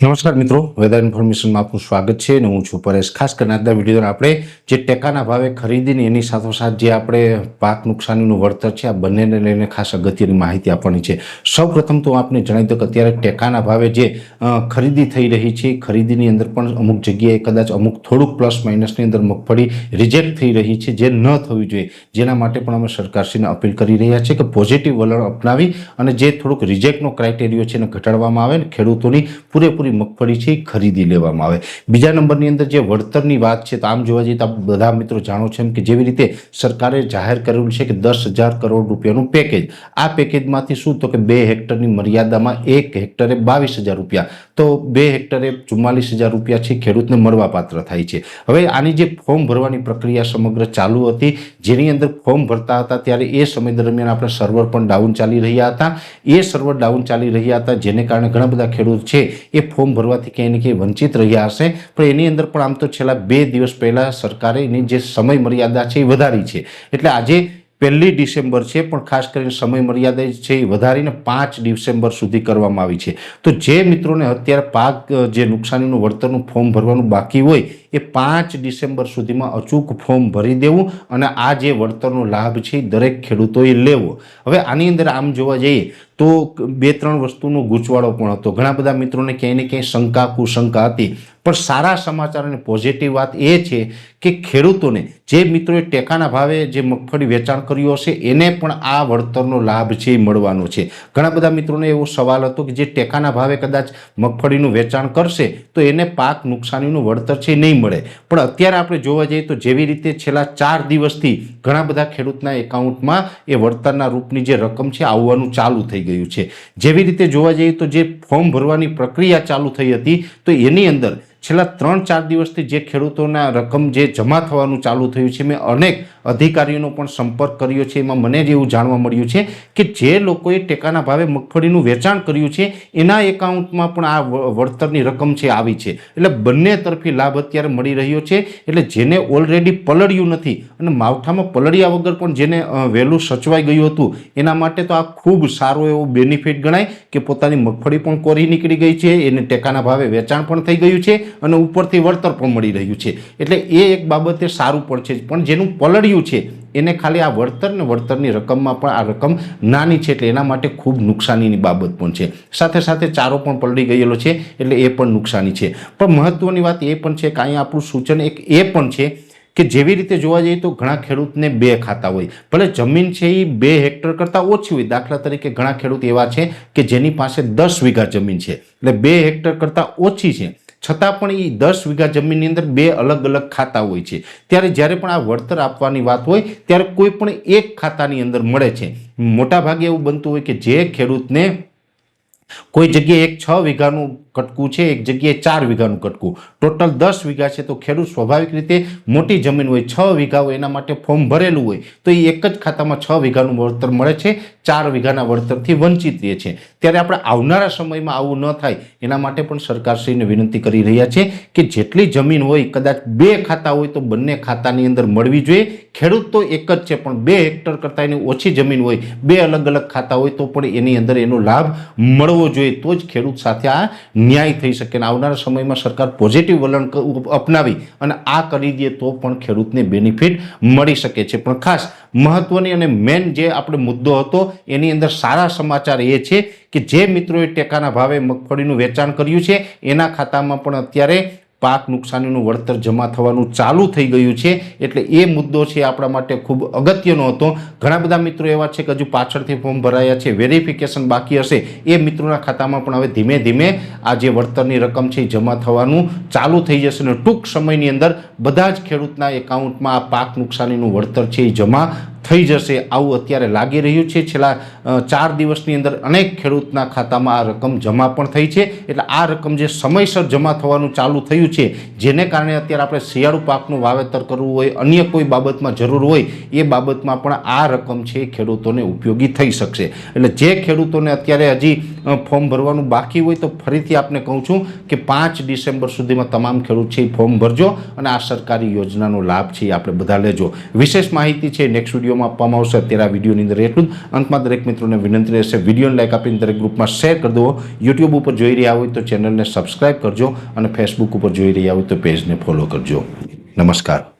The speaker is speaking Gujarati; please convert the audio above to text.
નમસ્કાર મિત્રો વેધર ઇન્ફોર્મેશનમાં આપનું સ્વાગત છે અને હું છું પરેશ. ખાસ કરીને આજના વીડિયો આપણે જે ટેકાના ભાવે ખરીદીને એની સાથોસાથ જે આપણે પાક નુકસાનીનું વળતર છે, આ બંનેને લઈને ખાસ અગત્યની માહિતી આપવાની છે. સૌપ્રથમ તો આપને જણાવી દઉં કે અત્યારે ટેકાના ભાવે જે ખરીદી થઈ રહી છે, ખરીદીની અંદર પણ અમુક જગ્યાએ કદાચ અમુક થોડુંક પ્લસ માઇનસની અંદર મગફળી રિજેક્ટ થઈ રહી છે, જે ન થવી જોઈએ. જેના માટે પણ અમે સરકારશ્રીને અપીલ કરી રહ્યા છીએ કે પોઝિટિવ વલણ અપનાવી અને જે થોડુંક રિજેક્ટનો ક્રાઇટેરિયો છે એને ઘટાડવામાં આવે ને ખેડૂતોની પૂરેપૂરી મગફળી છે એ ખરીદી લેવામાં આવે. બીજા નંબરની અંદર જે વળતરની વાત છે, તો આમ જોવા જઈએ તો આપ બધા મિત્રો જાણો છો એમ કે જેવી રીતે સરકારે જાહેર કરેલું છે કે દસ હજાર કરોડ રૂપિયાનું પેકેજ. આ પેકેજમાંથી શું? તો કે બે હેક્ટરની મર્યાદામાં એક હેક્ટરે બાવીસ હજાર રૂપિયા. તો બે હેક્ટરે ચુમ્માલીસ હજાર રૂપિયા છે, ખેડૂતને મળવાપાત્ર થાય છે. હવે આની જે ફોર્મ ભરવાની પ્રક્રિયા સમગ્ર ચાલુ હતી, જેની અંદર ફોર્મ ભરતા હતા ત્યારે એ સમય દરમિયાન આપણે સર્વર પણ ડાઉન ચાલી રહ્યા હતા. એ સર્વર ડાઉન ચાલી રહ્યા હતા, જેને કારણે ઘણા બધા ખેડૂત છે એ ફોર્મ ભરવાથી ક્યાંય ને ક્યાંય વંચિત રહ્યા હશે. પણ એની અંદર પણ આમ તો છેલ્લા બે દિવસ પહેલાં સરકારે એની જે સમય મર્યાદા છે એ વધારી છે. એટલે આજે પહેલી ડિસેમ્બર છે, પણ ખાસ કરીને સમય મર્યાદા છે એ વધારીને પાંચ ડિસેમ્બર સુધી કરવામાં આવી છે. તો જે મિત્રોને અત્યારે પાક જે નુકસાનીનું વળતરનું ફોર્મ ભરવાનું બાકી હોય, એ પાંચ ડિસેમ્બર સુધીમાં અચૂક ફોર્મ ભરી દેવું અને આ જે વળતરનો લાભ છે દરેક ખેડૂતોએ લેવો. હવે આની અંદર આમ જોવા જઈએ તો બે ત્રણ વસ્તુનો ગૂંચવાડો પણ હતો. ઘણા બધા મિત્રોને ક્યાંય ને ક્યાંય શંકા, કુશંકા હતી. પણ સારા સમાચાર અને પોઝિટિવ વાત એ છે કે ખેડૂતોને જે મિત્રોએ ટેકાના ભાવે જે મગફળી વેચાણ કર્યું હશે, એને પણ આ વળતરનો લાભ છે એ મળવાનો છે. ઘણા બધા મિત્રોને એવો સવાલ હતો કે જે ટેકાના ભાવે કદાચ મગફળીનું વેચાણ કરશે, તો એને પાક નુકસાનીનું વળતર છે નહીં મળે. પણ અત્યારે આપણે જોવા જઈએ તો જેવી રીતે છેલ્લા ચાર દિવસથી ઘણા બધા ખેડૂતના એકાઉન્ટમાં એ વળતરના રૂપની જે રકમ છે આવવાનું ચાલુ થઈ ગયું છે. જેવી રીતે જોવા જઈએ તો જે ફોર્મ ભરવાની પ્રક્રિયા ચાલુ થઈ હતી, તો એની અંદર છેલ્લા ત્રણ ચાર દિવસથી જે ખેડૂતોના રકમ જે જમા થવાનું ચાલુ થયું છે, મેં અનેક અધિકારીઓનો પણ સંપર્ક કર્યો છે. એમાં મને જ એવું જાણવા મળ્યું છે કે જે લોકોએ ટેકાના ભાવે મગફળીનું વેચાણ કર્યું છે, એના એકાઉન્ટમાં પણ આ વળતરની રકમ છે, આવી છે. એટલે બંને તરફી લાભ અત્યારે મળી રહ્યો છે. એટલે જેને ઓલરેડી પલળ્યું નથી અને માવઠામાં પલળ્યા વગર પણ જેને વહેલું સચવાઈ ગયું હતું, એના માટે તો આ ખૂબ સારો એવો બેનિફિટ ગણાય કે પોતાની મગફળી પણ કોરી નીકળી ગઈ છે, એને ટેકાના ભાવે વેચાણ પણ થઈ ગયું છે. અને ઉપરથી વળતર પણ મળી રહ્યું છે. એટલે એ એક બાબતે સારું પણ છે પણ જેનું પલળ્યું છે, એને ખાલી આ વળતર ને વળતરની રકમમાં પણ આ રકમ નાની છે, એટલે એના માટે ખૂબ નુકસાનીની બાબત પણ છે. સાથે સાથે ચારો પણ પલળી ગયેલો છે, એટલે એ પણ નુકસાની છે. પણ મહત્વની વાત એ પણ છે કે અહીંયા આપણું સૂચન એક એ પણ છે કે જેવી રીતે જોવા જઈએ તો ઘણા ખેડૂતને બે ખાતા હોય. ભલે જમીન છે એ બે હેક્ટર કરતાં ઓછી હોય. દાખલા તરીકે ઘણા ખેડૂત એવા છે કે જેની પાસે દસ વીઘા જમીન છે. એટલે બે હેક્ટર કરતાં ઓછી છે. છતાં પણ એ દસ વીઘા જમીનની અંદર બે અલગ અલગ ખાતા હોય છે. ત્યારે જ્યારે પણ આ વળતર આપવાની વાત હોય, ત્યારે કોઈ પણ એક ખાતાની અંદર મળે છે. મોટાભાગે એવું બનતું હોય કે જે ખેડૂતને કોઈ જગ્યાએ એક છ વીઘાનું કટકું છે, એક જગ્યાએ ચાર વીઘાનું કટકું. ટોટલ દસ વીઘા છે, તો ખેડૂત સ્વાભાવિક રીતે મોટી જમીન હોય, છ વીઘા હોય, એના માટે ફોર્મ ભરેલું હોય, તો એ એક જ ખાતામાં છ વીઘાનું વળતર મળે છે, ચાર વીઘાના વળતરથી વંચિત રહે છે. ત્યારે આપણે આવનારા સમયમાં આવું ન થાય, એના માટે પણ સરકારશ્રીને વિનંતી કરી રહ્યા છે કે જેટલી જમીન હોય, કદાચ બે ખાતા હોય, તો બંને ખાતાની અંદર મળવી જોઈએ. ખેડૂત તો એક જ છે, પણ બે હેક્ટર કરતાં એની ઓછી જમીન હોય, બે અલગ અલગ ખાતા હોય, તો પણ એની અંદર એનો લાભ મળવો જોઈએ. તો જ ખેડૂત સાથે આ ન્યાય થઈ શકે અને આવનારા સમયમાં સરકાર પોઝિટિવ વલણ અપનાવી અને આ કરી દે તો પણ ખેડૂતને બેનિફિટ મળી શકે છે. પણ ખાસ મહત્વની અને મેન જે આપણે મુદ્દો હતો, એની અંદર સારા સમાચાર એ છે કે જે મિત્રોએ ટેકાના ભાવે મગફળીનું વેચાણ કર્યું છે, એના ખાતામાં પણ અત્યારે પાક નુકસાનીનું વળતર જમા થવાનું ચાલુ થઈ ગયું છે. એટલે એ મુદ્દો છે આપણા માટે ખૂબ અગત્યનો હતો. ઘણા બધા મિત્રો એવા છે કે હજુ પાછળથી ફોર્મ ભરાયા છે, વેરિફિકેશન બાકી હશે. એ મિત્રોના ખાતામાં પણ હવે ધીમે ધીમે આ જે વળતરની રકમ છે જમા થવાનું ચાલુ થઈ જશે અને ટૂંક સમયની અંદર બધા જ ખેડૂતના એકાઉન્ટમાં આ પાક નુકસાનીનું વળતર છે એ જમા થઈ જશે આવું અત્યારે લાગી રહ્યું છે. છેલ્લા ચાર દિવસની અંદર અનેક ખેડૂતના ખાતામાં આ રકમ જમા પણ થઈ છે. એટલે આ રકમ જે સમયસર જમા થવાનું ચાલુ થયું છે, જેને કારણે અત્યારે આપણે શિયાળુ પાકનું વાવેતર કરવું હોય, અન્ય કોઈ બાબતમાં જરૂર હોય, એ બાબતમાં પણ આ રકમ છે ખેડૂતોને ઉપયોગી થઈ શકશે. એટલે જે ખેડૂતોને અત્યારે હજી ફોર્મ ભરવાનું બાકી હોય તો ફરીથી આપને કહું છું કે પાંચ ડિસેમ્બર સુધીમાં તમામ ખેડૂત છે એ ફોર્મ ભરજો અને આ સરકારી યોજનાનો લાભ છે આપણે બધા લેજો. વિશેષ માહિતી છે નેક્સ્ટ વિડીયોમાં આપવામાં આવશે. અત્યારે આ વિડીયોની અંદર એટલું અંતમાં દરેક મિત્રોને વિનંતી રહેશે. વિડીયોને લાઈક આપીને દરેક ગ્રુપમાં શેર કરી દો. યુટ્યુબ ઉપર જોઈ રહ્યા હોય તો ચેનલને સબસ્ક્રાઈબ કરજો અને ફેસબુક ઉપર જોઈ રહ્યા હોય તો પેજને ફોલો કરજો. નમસ્કાર.